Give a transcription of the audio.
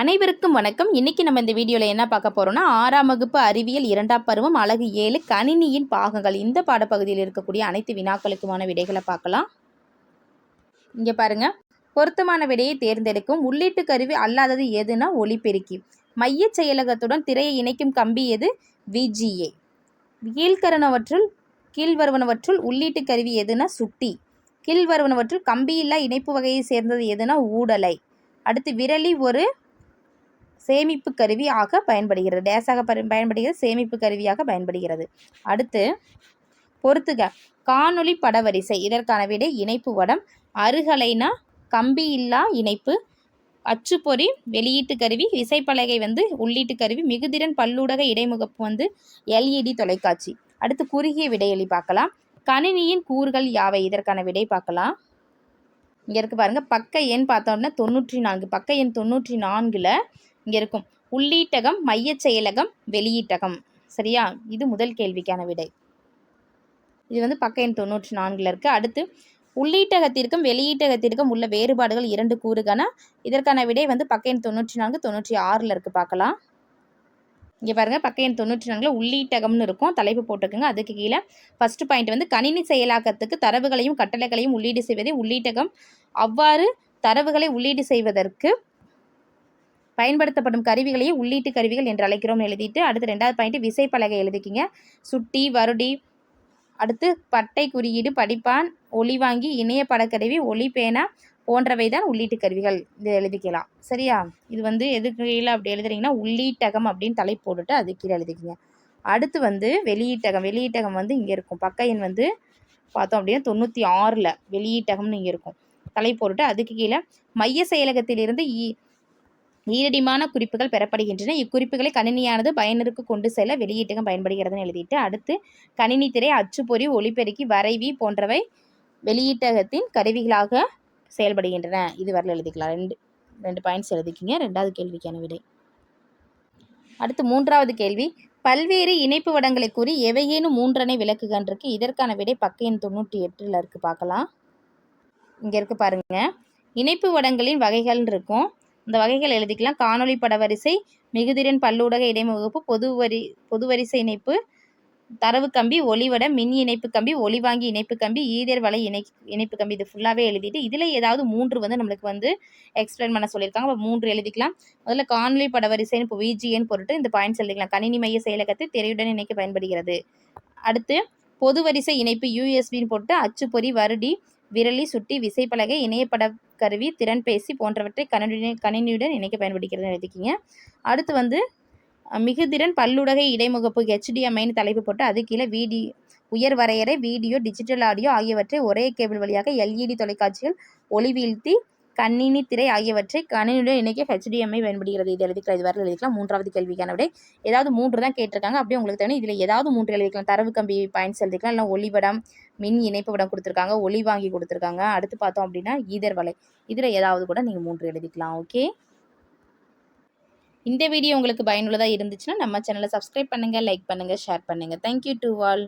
அனைவருக்கும் வணக்கம். இன்னைக்கு நம்ம இந்த வீடியோவில் என்ன பார்க்க போறோம்னா ஆறாம் வகுப்பு அறிவியல் இரண்டாம் பருவம் அழகு ஏழு கணினியின் பாகங்கள். இந்த பாடப்பகுதியில் இருக்கக்கூடிய அனைத்து வினாக்களுக்குமான விடைகளை பார்க்கலாம். இங்கே பாருங்க. பொருத்தமான விடையை தேர்ந்தெடுக்கும். உள்ளீட்டு கருவி அல்லாதது எதுனா ஒளிபெருக்கி மைய செயலகத்துடன் திரையை இணைக்கும் கம்பி எது? விஜிஏ. கீழ்கரணவற்றுள் கீழ்வருவனவற்றுள் உள்ளீட்டு கருவி எதுனா சுட்டி. கீழ்வருவனவற்றுள் கம்பியில்லா இணைப்பு வகையை சேர்ந்தது எதுனா ஊடலை. அடுத்து விரலி ஒரு சேமிப்பு கருவி ஆக பயன்படுகிறது. டேஸாக பயன்படுகிறது சேமிப்பு கருவியாக பயன்படுகிறது. அடுத்து பொறுத்துக. காணொளி படவரிசை. இதற்கான விடை இணைப்பு வடம் அருகலைனா கம்பி இல்லா இணைப்பு. அச்சுப்பொறி வெளியீட்டு கருவி. விசைப்பலகை வந்து உள்ளீட்டு கருவி. மிகுதிறன் பல்லூடக இடைமுகப்பு வந்து எல்இடி தொலைக்காட்சி. அடுத்து குறுகிய விடையளி பார்க்கலாம். கணினியின் கூறுகள் யாவை? இதற்கான விடை பார்க்கலாம். இங்கே இருக்கு பாருங்க. பக்க எண் பார்த்தோம்னா தொண்ணூற்றி நான்கு. பக்க எண் தொண்ணூற்றி நான்கில் இங்கே இருக்கும். உள்ளீட்டகம் மையச் செயலகம் வெளியீட்டகம். சரியா? இது முதல் கேள்விக்கான விடை. இது வந்து பக்க எண் தொண்ணூற்றி நான்கில் இருக்குது அடுத்து உள்ளீட்டகத்திற்கும் வெளியீட்டகத்திற்கும் உள்ள வேறுபாடுகள் இரண்டு கூறுகான? இதற்கான விடை வந்து பக்க எண் தொண்ணூற்றி நான்கு தொண்ணூற்றி ஆறில் இருக்குது பார்க்கலாம். இங்கே பாருங்கள் பக்க எண் தொண்ணூற்றி நான்கில் உள்ளீட்டகம்னு இருக்கும். தலைப்பு போட்டுக்கோங்க அதுக்கு கீழே ஃபர்ஸ்ட் பாயிண்ட் வந்து கணினி செயலாக்கத்துக்கு தரவுகளையும் கட்டளைகளையும் உள்ளீடு செய்வதே உள்ளீட்டகம். அவ்வாறு தரவுகளை உள்ளீடு செய்வதற்கு பயன்படுத்தப்படும் கருவிகளையே உள்ளீட்டு கருவிகள் என்று அழைக்கிறோம் எழுதிட்டு அடுத்து ரெண்டாவது பாயிண்ட் விசைப்பலகை எழுதிக்கிங்க. சுட்டி வருடி அடுத்து பட்டை குறியீடு படிப்பான் ஒளிவாங்கி இணைய படக்கருவி ஒளி பேனா போன்றவை தான் உள்ளீட்டு கருவிகள். இது எழுதிக்கலாம். சரியா? இது வந்து எதுக்கு கீழே அப்படி எழுதுறீங்கன்னா உள்ளீட்டகம் அப்படின்னு தலை போட்டுட்டு அது கீழே எழுதிக்கிங்க. அடுத்து வந்து வெளியீட்டகம். வெளியீட்டகம் வந்து இங்கே இருக்கும். பக்க எண் வந்து பார்த்தோம் அப்படின்னா தொண்ணூற்றி ஆறில் வெளியீட்டகம்னு இங்கே இருக்கும். தலை போட்டுட்டு அதுக்கு கீழே மைய செயலகத்திலிருந்து இ ஈரடிமான குறிப்புகள் பெறப்படுகின்றன. இக்குறிப்புகளை கணினியானது பயனருக்கு கொண்டு செல்ல வெளியீட்டகம் பயன்படுகிறதுன்னு எழுதிட்டு அடுத்து கணினி திரை அச்சுப்பொறி ஒளிபெருக்கி வரைவி போன்றவை வெளியீட்டகத்தின் கருவிகளாக செயல்படுகின்றன. இது வரல எழுதிக்கலாம். ரெண்டு ரெண்டு பாயிண்ட்ஸ் எழுதிக்கிங்க. ரெண்டாவது கேள்விக்கான விடை. அடுத்து மூன்றாவது கேள்வி. பல்வேறு இணைப்பு வடங்களை கூறி எவையேனும் மூன்றனை விளக்குகன்றிருக்கு. இதற்கான விடை பக்க எண் தொண்ணூற்றி எட்டில் இருக்குது பார்க்கலாம். இங்கே இருக்குது பாருங்க. இணைப்பு வடங்களின் வகைகள் இருக்கும். இந்த வகைகள் எழுதிக்கலாம். காணொளி படவரிசை மிகுதிறன் பல்லூடக இடைமுகப்பு பொது வரி பொது வரிசை இணைப்பு தரவு கம்பி ஒளிவட மின் இணைப்பு கம்பி ஒளிவாங்கி இணைப்பு கம்பி ஈதர் வலை இணை இணைப்பு கம்பி இது ஃபுல்லாகவே எழுதிட்டு இதில் ஏதாவது மூன்று வந்து நம்மளுக்கு வந்து எக்ஸ்பிளைன் பண்ண சொல்லியிருக்காங்க. அப்போ மூன்று எழுதிக்கலாம். முதல்ல காணொலி படவரிசைன்னு இப்போ விஜின்னு பொருட்டு இந்த பாயிண்ட்ஸ் எழுதிக்கலாம். கணினி மைய செயலகத்தை திரையுடன் இணைக்க பயன்படுகிறது. அடுத்து பொது வரிசை இணைப்பு யூஎஸ்பின்னு போட்டு அச்சுப்பொறி வருடி விரலி சுட்டி விசைப்பலகை இணையப்பட கருவி திறன்பேசி போன்றவற்றை கணினி கணினியுடன் இணைக்க பயன்படுகிறது எழுதிக்கிங்க அடுத்து வந்து மிகுதிறன் பல்லுடகை இடைமுகப்பு ஹெச்டிஎம்ஐன்னு தலைப்பு போட்டு அது கீழே வீடி உயர் வரையறை வீடியோ டிஜிட்டல் ஆடியோ ஆகியவற்றை ஒரே கேபிள் வழியாக எல்இடி தொலைக்காட்சிகள் ஒளி வீழ்த்தி கணினி திரை ஆகியவற்றை கணினியுடன் இணைக்க ஹெச்டிஎம்ஐ பயன்படுகிறது. இது எழுதிக்கலாம். இது வரை எழுதிக்கலாம். மூன்றாவது கேள்விக்கான விடை. ஏதாவது மூன்று தான் கேட்டிருக்காங்க. அப்படியே உங்களுக்கு தேவை இதில் ஏதாவது மூன்று எழுதிக்கலாம். தரவு கம்பி பாயிண்ட்ஸ் எழுதிக்கலாம். இல்லை ஒளிபடம் மின் இணைப்பு படம் கொடுத்துருக்காங்க. ஒளி வாங்கி கொடுத்துருக்காங்க. அடுத்து பார்த்தோம் அப்படின்னா ஈதர் வலை. இதில் ஏதாவது கூட நீங்கள் மூன்று எழுதிக்கலாம். ஓகே? இந்த வீடியோ உங்களுக்கு பயனுள்ளதாக இருந்துச்சுன்னா நம்ம சேனலை சப்ஸ்கிரைப் பண்ணுங்கள் லைக் பண்ணுங்கள் ஷேர் பண்ணுங்கள் தேங்க்யூ டு ஆல்